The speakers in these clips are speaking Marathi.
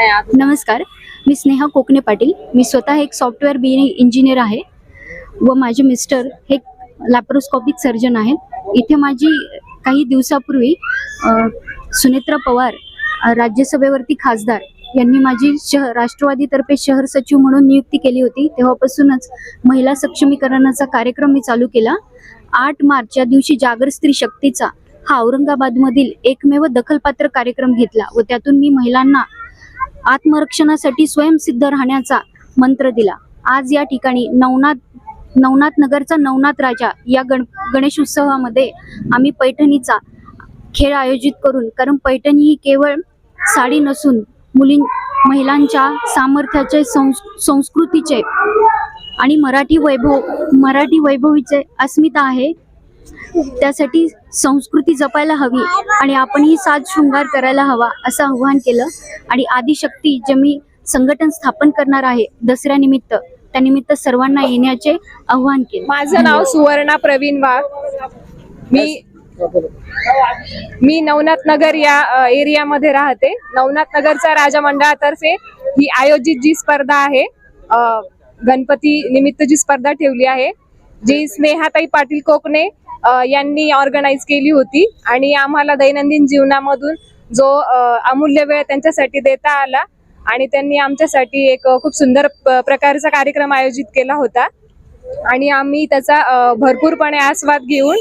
नमस्कार. मी स्नेहा कोकणे पाटील. मी स्वतः एक सॉफ्टवेअर बी इंजिनियर आहे व माझे मिस्टर हे लॅप्रोस्कॉपिक सर्जन आहेत. इथे माझी काही दिवसापूर्वी सुनेत्रा पवार राज्यसभेवरती खासदार यांनी माझी शहर राष्ट्रवादीतर्फे शहर सचिव म्हणून नियुक्ती केली होती. तेव्हापासूनच महिला सक्षमीकरणाचा कार्यक्रम मी चालू केला. आठ मार्च या दिवशी जागर स्त्री शक्तीचा हा औरंगाबादमधील एकमेव दखलपात्र कार्यक्रम घेतला व त्यातून मी महिलांना आत्मरक्षणासाठी स्वयंसिद्ध राहण्याचा मंत्र दिला. आज या ठिकाणी नवनाथ नवनाथ नगरचा नवनाथ राजा या गण गणेश उत्सवामध्ये आम्ही पैठणीचा खेळ आयोजित करून कारण पैठणी ही केवळ साडी नसून मुलीं महिलांच्या सामर्थ्याचे संस्कृतीचे आणि मराठी वैभव मराठी वैभवीचे अस्मिता आहे. त्यासाठी संस्कृती जपायला हवी आणि आपणही साज शृंगार करायला हवा असं आव्हान केलं. आणि आदिशक्ती जे मी संघटन स्थापन करणार आहे दसऱ्यानिमित्त त्यानिमित्त सर्वांना येण्याचे आव्हान केले. माझं नाव सुवर्णा प्रवीण वाघ मी मी नवनाथ नगर या एरियामध्ये राहते. नवनाथ नगरच्या राजा मंडळातर्फे ही आयोजित जी स्पर्धा आहे गणपती निमित्त जी स्पर्धा ठेवली आहे जी स्नेहाताई पाटील कोकणे यांनी ऑर्गनाईज केली होती आणि आम्हाला दैनंदिन जीवनामधून जो अमूल्य वेळ त्यांच्यासाठी देता आला आणि त्यांनी आमच्यासाठी एक खूप सुंदर प्रकारचा कार्यक्रम आयोजित केला होता. आणि आम्ही त्याचा भरपूरपणे आस्वाद घेऊन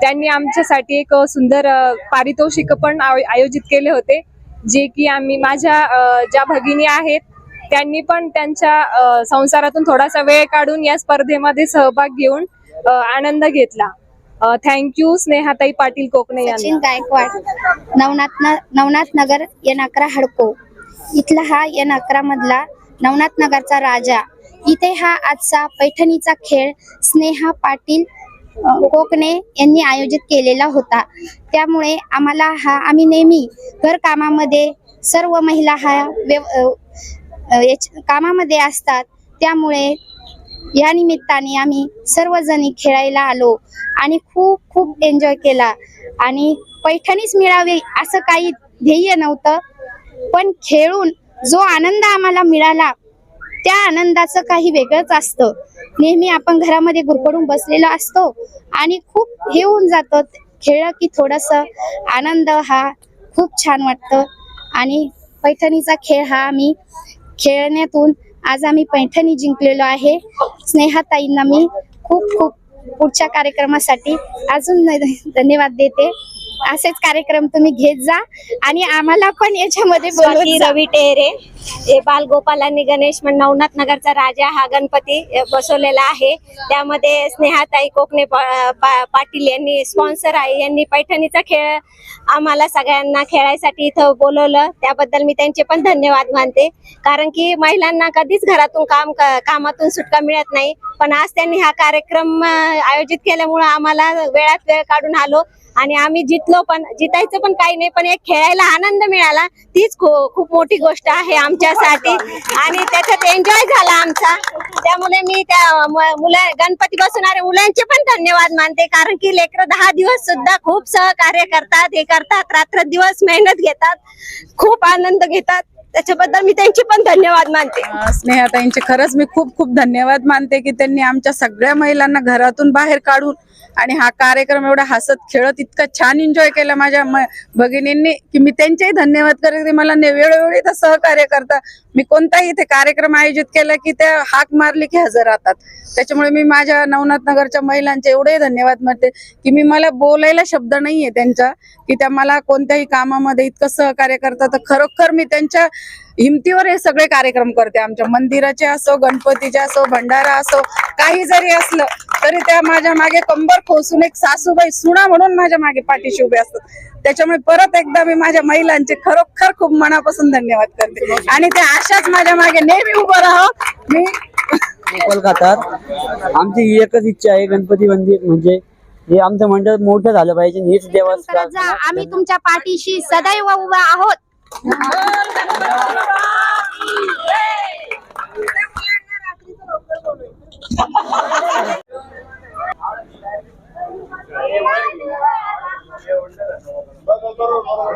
त्यांनी आमच्यासाठी एक सुंदर पारितोषिक पण आयोजित केले होते जे की आम्ही माझ्या ज्या भगिनी आहेत त्यांनी पण त्यांच्या संसारातून थोडासा वेळ काढून या स्पर्धेमध्ये सहभाग घेऊन आनंद घेतला. थँक्यू स्नेहाताई पाटील कोकणे सचिन गायकवाड नवनाथ न- नवनाथ नगर एन अकरा हडको. इथला हा एन अकरा मधला नवनाथ नगरचा राजा. इथे हा आजचा पैठणीचा खेळ स्नेहा पाटील कोकणे यांनी आयोजित केलेला होता. त्यामुळे आम्हाला हा आम्ही नेहमी घरकामामध्ये सर्व महिला हा व्यव कामामध्ये असतात. त्यामुळे या निमित्ताने आम्ही सर्वजणी खेळायला आलो आणि खूप खूप एन्जॉय केला. आणि पैठणीच मिळावी असं काही ध्येय नव्हतं पण खेळून जो आनंद आम्हाला मिळाला त्या आनंदाचं काही वेगळंच असतं. नेहमी आपण घरामध्ये गुरफडून बसलेलो असतो आणि खूप हे होऊन जातं खेळलं की थोडस आनंद हा खूप छान वाटतं. आणि पैठणीचा खेळ हा आम्ही खेळण्यातून आज आम्ही पैठणी जिंकलेलो आहे. स्नेहाताईंना मी खूप खूप पुढच्या कार्यक्रमासाठी अजून धन्यवाद देते. असेच कार्यक्रम तुम्ही घेत जा. आणि आम्हाला पण याच्यामध्ये स्वाती. रवी टेहरे हे बालगोपाल आणि गणेश म्हण नवनाथ नगरचा राजा हा गणपती बसवलेला आहे. त्यामध्ये स्नेहाताई कोकणे पाटील यांनी स्पॉन्सर आहे यांनी पैठणीचा खेळ आम्हाला सगळ्यांना खेळायसाठी इथं बोलवलं. त्याबद्दल मी त्यांचे पण धन्यवाद मानते. कारण की महिलांना कधीच घरातून काम कामातून सुटका मिळत नाही. पण आज त्यांनी हा कार्यक्रम आयोजित केल्यामुळं आम्हाला वेळात वेळ काढून आलो. आणि आम्ही जितलो पण जितायचं पण काही नाही पण एक खेळायला आनंद मिळाला. तीच खूप मोठी गोष्ट आहे आमच्यासाठी. आणि त्याच्यात एन्जॉय झाला आमचा. त्यामुळे मी त्या मुला गणपती बसवणाऱ्या मुलांचे पण धन्यवाद मानते. कारण की लेकरं दहा दिवस सुद्धा खूप सहकार्य करतात हे करतात रात्र दिवस मेहनत घेतात खूप आनंद घेतात. त्याच्याबद्दल मी त्यांची पण धन्यवाद मानते. स्नेहा त्यांचे खरंच मी खूप खूप धन्यवाद मानते की त्यांनी आमच्या सगळ्या महिलांना घरातून बाहेर काढून आणि हा कार्यक्रम एवढा हसत खेळत इतका छान एन्जॉय केला माझ्या भगिनींनी की मी त्यांचेही धन्यवाद करते. की मला वेळोवेळी तर सहकार्य करता मी कोणताही इथे कार्यक्रम आयोजित केला की त्या हाक मारली की हजर राहतात. त्याच्यामुळे मी माझ्या नवनाथ नगरच्या महिलांचे एवढे धन्यवाद म्हणते की मी मला बोलायला शब्द नाहीये त्यांचा की त्या मला कोणत्याही कामामध्ये इतकं सहकार्य करतात. तर खरोखर मी त्यांच्या हिमतीवर हे सगळे कार्यक्रम करते. आमच्या मंदिराचे असो गणपतीचे असो भंडारा असो काही जरी असलं तरी त्या माझ्या मागे कंबर खोसून एक सासूबाई सुना म्हणून माझ्या मागे पाठीशी उभे असतात. त्याच्यामुळे परत एकदा मी माझ्या महिलांचे खरोखर खूप मनापासून धन्यवाद करते. आणि त्या अशाच माझ्या मागे नेहमी उभं राहो. मी गोपाल खातात आमची ही एकच इच्छा आहे गणपती मंदिर म्हणजे हे आमचं मंडळ मोठं झालं पाहिजे आणि हेच जा आम्ही तुमच्या पाठीशी सदैव उभा आहोत.